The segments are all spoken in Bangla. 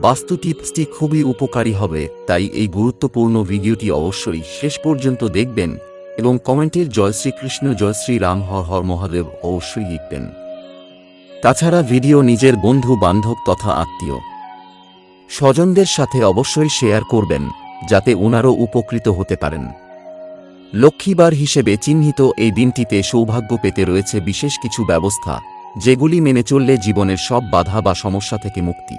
বাস্তু টিপসটি খুবই উপকারী হবে, তাই এই গুরুত্বপূর্ণ ভিডিওটি অবশ্যই শেষ পর্যন্ত দেখবেন এবং কমেন্টের জয় শ্রীকৃষ্ণ, জয় শ্রী রাম হর হর মহাদেব অবশ্যই লিখবেন। তাছাড়া ভিডিও নিজের বন্ধু, বান্ধব তথা আত্মীয়। স্বজনদের সাথে অবশ্যই শেয়ার করবেন, যাতে ওনারও উপকৃত হতে পারেন। লক্ষ্মীবার হিসেবে চিহ্নিত এই দিনটিতে সৌভাগ্য পেতে রয়েছে বিশেষ কিছু ব্যবস্থা, যেগুলি মেনে চললে জীবনের সব বাধা বা সমস্যা থেকে মুক্তি।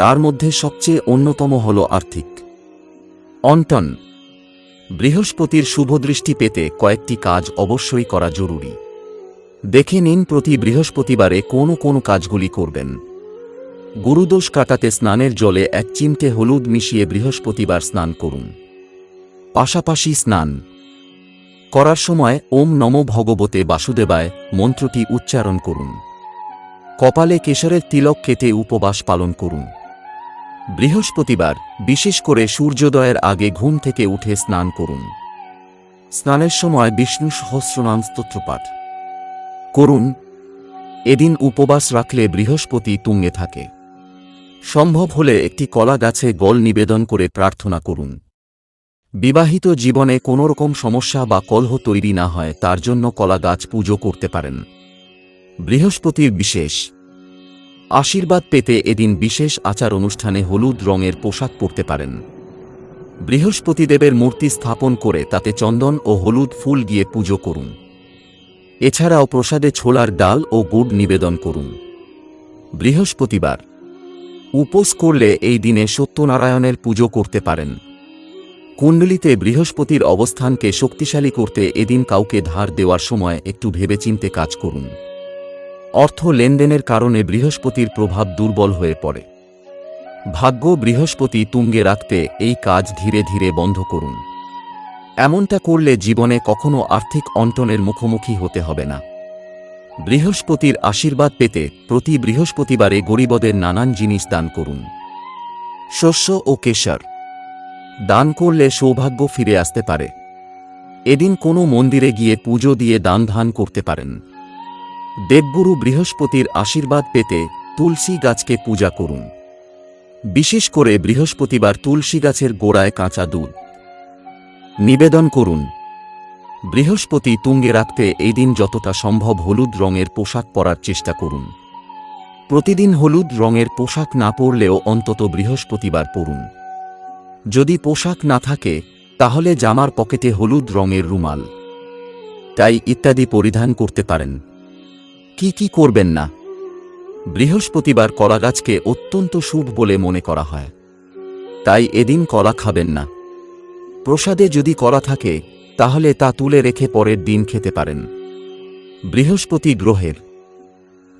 তার মধ্যে সবচেয়ে অন্যতম হল আর্থিক। অন্টন, বৃহস্পতির শুভদৃষ্টি পেতে কয়েকটি কাজ অবশ্যই করা জরুরি। দেখে নিন প্রতি বৃহস্পতিবারে কোন কোন কাজগুলি করবেন। গুরুদোষ কাটাতে স্নানের জলে এক চিমটে হলুদ মিশিয়ে বৃহস্পতিবার স্নান করুন। পাশাপাশি স্নান। করার সময় ওম নম ভগবতে বাসুদেবায় মন্ত্রটি উচ্চারণ করুন। কপালে কেশরের তিলক কেটে উপবাস পালন করুন। বৃহস্পতিবার, বিশেষ করে সূর্যোদয়ের আগে ঘুম থেকে উঠে স্নান করুন। স্নানের সময় বিষ্ণু সহস্রনাম স্তোত্রপাঠ করুন। এদিন উপবাস রাখলে বৃহস্পতি তুঙ্গে থাকে। সম্ভব হলে একটি কলা গাছে গল নিবেদন করে প্রার্থনা করুন। বিবাহিত জীবনে কোনোরকম সমস্যা বা কলহ তৈরি না হয়, তার জন্য কলা গাছ পুজো করতে পারেন। বৃহস্পতির বিশেষ আশীর্বাদ পেতে এদিন বিশেষ আচার অনুষ্ঠানে হলুদ রঙের পোশাক পরতে পারেন। বৃহস্পতিদেবের মূর্তি স্থাপন করে তাতে চন্দন ও হলুদ ফুল দিয়ে পুজো করুন। এছাড়াও প্রসাদে ছোলার ডাল ও গুড় নিবেদন করুন। বৃহস্পতিবার। উপোস করলে এই দিনে সত্যনারায়ণের পুজো করতে পারেন। কুণ্ডলিতে বৃহস্পতির অবস্থানকে শক্তিশালী করতে এদিন কাউকে ধার দেওয়ার সময় একটু ভেবেচিন্তে কাজ করুন। অর্থ লেনদেনের কারণে বৃহস্পতির প্রভাব দুর্বল হয়ে পড়ে। ভাগ্য বৃহস্পতি তুঙ্গে রাখতে এই কাজ ধীরে ধীরে বন্ধ করুন। এমনটা করলে জীবনে কখনো আর্থিক অন্টনের মুখোমুখি হতে হবে না। বৃহস্পতির আশীর্বাদ পেতে প্রতি বৃহস্পতিবারে গরিবদের নানান জিনিস দান করুন। শস্য ও কেশর। দান করলে সৌভাগ্য ফিরে আসতে পারে। এদিন কোনো মন্দিরে গিয়ে পুজো দিয়ে দান ধান করতে পারেন। দেবগুরু বৃহস্পতির আশীর্বাদ পেতে তুলসী গাছকে পূজা করুন। বিশেষ করে বৃহস্পতিবার তুলসী গাছের গোড়ায় কাঁচা দুধ। নিবেদন করুন, বৃহস্পতি তুঙ্গে রাখতে এই দিন যতটা সম্ভব হলুদ রঙের পোশাক পরার চেষ্টা করুন। প্রতিদিন হলুদ রঙের পোশাক না পরলেও অন্তত বৃহস্পতিবার পরুন। যদি পোশাক না থাকে, তাহলে জামার পকেটে হলুদ রঙের রুমাল। তাই ইত্যাদি পরিধান করতে পারেন। কি কি করবেন না? বৃহস্পতিবার কলাগাছকে অত্যন্ত শুভ বলে মনে করা হয়। তাই এদিন কলা খাবেন না। প্রসাদে যদি কলা থাকে, তাহলে তা তুলে রেখে পরের দিন খেতে পারেন। বৃহস্পতি গ্রহের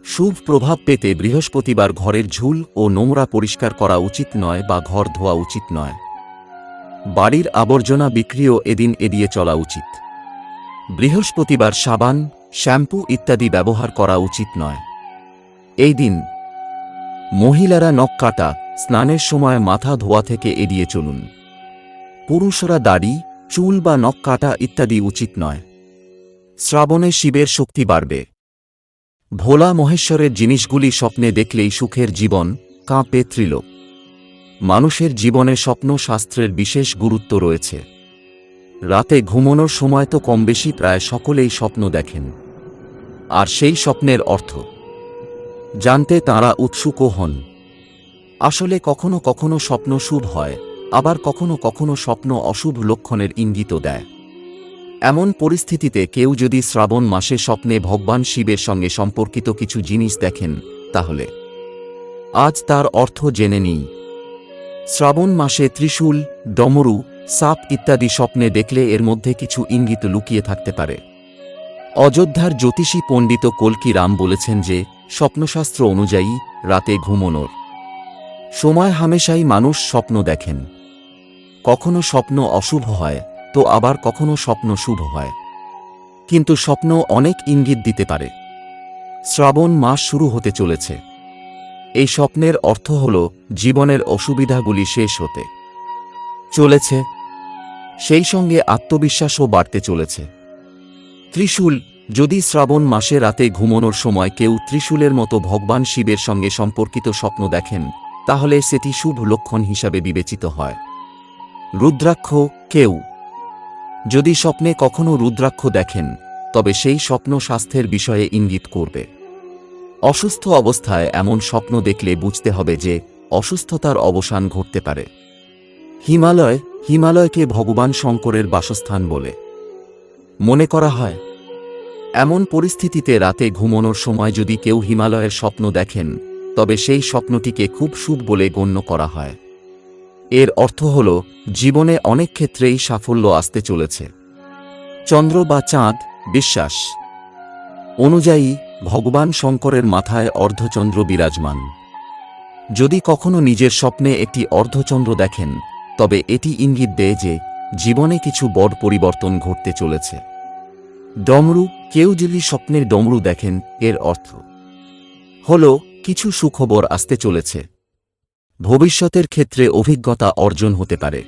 শুভ প্রভাব পেতে বৃহস্পতিবার ঘরের ঝুল ও নোংরা পরিষ্কার করা উচিত নয় বা ঘর ধোয়া উচিত নয়। বাড়ির আবর্জনা বিক্রিও এদিন এড়িয়ে চলা উচিত। বৃহস্পতিবার সাবান শ্যাম্পু ইত্যাদি ব্যবহার করা উচিত নয়। এই দিন, মহিলারা নখ কাটা, স্নানের সময় মাথা ধোয়া থেকে এড়িয়ে চলুন। পুরুষরা দাড়ি, চুল বা নখ কাটা ইত্যাদি উচিত নয়। শ্রাবণে শিবের শক্তি বাড়বে। ভোলা মহেশ্বরের জিনিসগুলি স্বপ্নে দেখলেই সুখের জীবন কাঁপে ত্রিলোক। মানুষের জীবনে স্বপ্ন শাস্ত্রের বিশেষ গুরুত্ব রয়েছে। রাতে ঘুমানোর সময় তো কম বেশি প্রায় সকলেই স্বপ্ন দেখেন। আর সেই স্বপ্নের অর্থ। জানতে তাঁরা উৎসুকও হন। আসলে কখনো কখনো স্বপ্ন শুভ হয়, আবার কখনো কখনো স্বপ্ন অশুভ লক্ষণের ইঙ্গিতও দেয়। এমন পরিস্থিতিতে কেউ যদি শ্রাবণ মাসে স্বপ্নে ভগবান শিবের সঙ্গে সম্পর্কিত কিছু জিনিস দেখেন, তাহলে? আজ তার অর্থ জেনে নিই। শ্রাবণ মাসে ত্রিশূল, ডমরু, সাপ ইত্যাদি স্বপ্নে দেখলে এর মধ্যে কিছু ইঙ্গিত লুকিয়ে থাকতে পারে। অযোধ্যার জ্যোতিষী পণ্ডিত কল্কি রাম বলেছেন যে, স্বপ্নশাস্ত্র অনুযায়ী রাতে ঘুমনোর সময় হামেশাই মানুষ স্বপ্ন দেখেন। কখনো স্বপ্ন অশুভ হয়, তো আবার কখনো স্বপ্ন শুভ হয়। কিন্তু স্বপ্ন অনেক ইঙ্গিত দিতে পারে। শ্রাবণ মাস শুরু হতে চলেছে। এই স্বপ্নের অর্থ হল, জীবনের অসুবিধাগুলি শেষ হতে। চলেছে। সেই সঙ্গে আত্মবিশ্বাসও বাড়তে চলেছে। ত্রিশূল, যদি শ্রাবণ মাসে রাতে ঘুমনোর সময় কেউ ত্রিশূলের মতো ভগবান শিবের সঙ্গে সম্পর্কিত স্বপ্ন দেখেন, তাহলে সেটি শুভ লক্ষণ হিসাবে বিবেচিত হয়। রুদ্রাক্ষ, কেউ। যদি স্বপ্নে কখনো রুদ্রাক্ষ দেখেন, তবে সেই স্বপ্ন স্বাস্থ্যের বিষয়ে ইঙ্গিত করবে। অসুস্থ অবস্থায় এমন স্বপ্ন দেখলে বুঝতে হবে যে, অসুস্থতার অবসান ঘটতে পারে। হিমালয়, হিমালয়কে ভগবান শঙ্করের বাসস্থান বলে। মনে করা হয়। এমন পরিস্থিতিতে রাতে ঘুমানোর সময় যদি কেউ হিমালয়ের স্বপ্ন দেখেন, তবে সেই স্বপ্নটিকে খুব শুভ বলে গণ্য করা হয়। এর অর্থ হল, জীবনে অনেক ক্ষেত্রেই সাফল্য আসতে চলেছে। চন্দ্র বা চাঁদ, বিশ্বাস। অনুযায়ী, ভগবান শঙ্করের মাথায় অর্ধচন্দ্র বিরাজমান। যদি কখনো নিজের স্বপ্নে একটি অর্ধচন্দ্র দেখেন, তবে এটি ইঙ্গিত দেয় যে, জীবনে কিছু বড় পরিবর্তন ঘটতে চলেছে। ডমরু কেউ যদি স্বপ্নের ডমরু দেখেন, এর অর্থ হল কিছু সুখবর আসতে চলেছে। ভবিষ্যতের ক্ষেত্রে অভিজ্ঞতা অর্জন হতে পারে।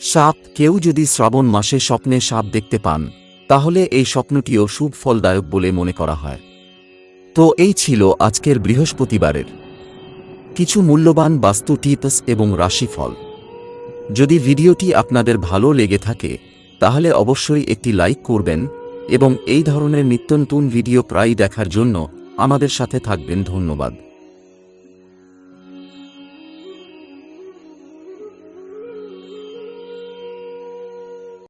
সাপ কেউ যদি শ্রাবণ মাসে স্বপ্নে সাপ দেখতে পান, তাহলে এই স্বপ্নটিও শুভ ফলদায়ক বলে মনে করা হয়। তো এই ছিল আজকের বৃহস্পতিবারের। কিছু মূল্যবান বাস্তু টিপস এবং রাশিফল। যদি ভিডিওটি আপনাদের ভালো লেগে থাকে, তাহলে অবশ্যই একটি লাইক করবেন এবং এই ধরনের নিত্য নতুন ভিডিও প্রায় দেখার জন্য আমাদের সাথে থাকবেন ধন্যবাদ।